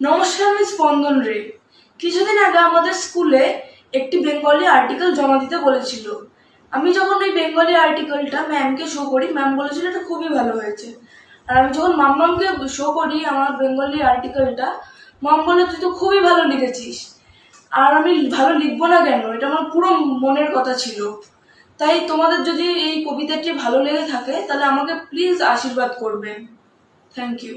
নমস্কার, আমি স্পন্দন রে। কিছুদিন আগে আমাদের স্কুলে একটি বেঙ্গলি আর্টিকেল জমা দিতে বলেছিল। আমি যখন ওই বেঙ্গলি আর্টিকেলটা ম্যামকে শো করি ম্যাম বলেছিল এটা খুবই ভালো হয়েছে। আর আমি যখন মাম্মামকে শো করি আমার বেঙ্গলি আর্টিকেলটা মাম বলে, তুই তো খুবই ভালো লিখেছিস। আর আমি ভালো লিখব না কেন? এটা আমার পুরো মনের কথা ছিল। তাই তোমাদের যদি এই কবিতাটি ভালো লেগে থাকে, তাহলে আমাকে প্লিজ আশীর্বাদ করবেন। থ্যাংক ইউ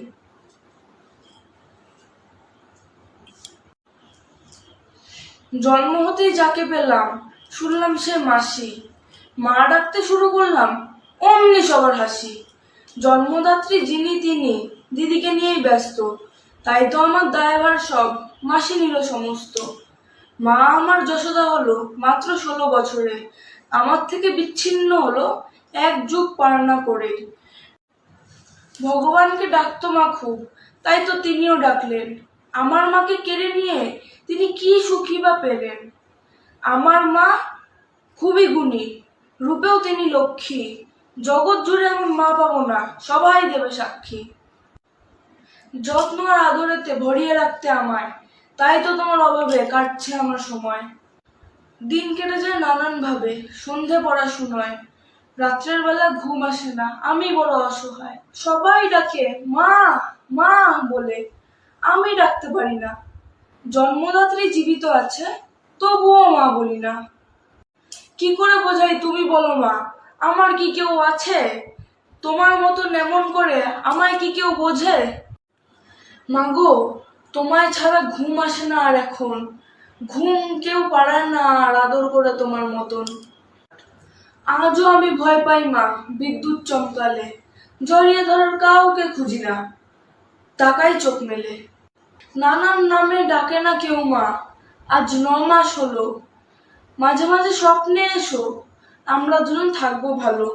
জন্ম হতেই যাকে পেলাম, শুনলাম সে মাসি। মা ডাকতে শুরু করলাম, অমনি সবার হাসি। জন্মদাত্রী যিনি তিনি, দিদিকে নিয়েই ব্যস্ত। তাই তো আমার দায়ভার সব, মাসি নিল সমস্ত। মা আমার যশোদা হলো মাত্র ষোলো বছরে। আমার থেকে বিচ্ছিন্ন হলো এক যুগ পালনা করে। ভগবানকে ডাকতো মা খুব, তাই তো তিনিও ডাকলেন। আমার মাকে কেড়ে নিয়ে তিনি কি সুখী বা পেলেন? আমার মা খুবই গুণী, রূপেও তিনি লক্ষ্মী। জগৎ জুড়ে এমন মা পাবো না, সবাই দেবে সাক্ষী। যত্ন আর আদরেতে ভরিয়ে রাখতে আমায়, তাই তো তোমার অভাবে কাটছে আমার সময়। দিন কেটে যায় নানান ভাবে সন্ধে পড়াশুনোয়। রাত্রের বেলা ঘুম আসে না, আমি বড় অসহায়। সবাই ডাকে, মা মা বলে। আমি ডাকতে পারি না। জন্মদাত্রী জীবিত আছে, তবুও মা বলি না। কি করে বোঝাই তুমি বলো মা, আমার কি কেউ আছে? তোমার মতো এমন করে আমায় কি কেউ বোঝে? মাগো, তোমায় ছাড়া ঘুম আসে না আর এখন। ঘুম কেউ পারায় না আর আদর করে তোমার মতন। আজও আমি ভয় পাই মা, বিদ্যুৎ চমকালে। জড়িয়ে ধরার কাউকে খুঁজি না। তাকাই চোখ মেলে। নানান নামে ডাকে না কেউ মা। আজ ন মাস হলো। মাঝে মাঝে স্বপ্নে এসো। আমরা দুজন থাকব ভালো।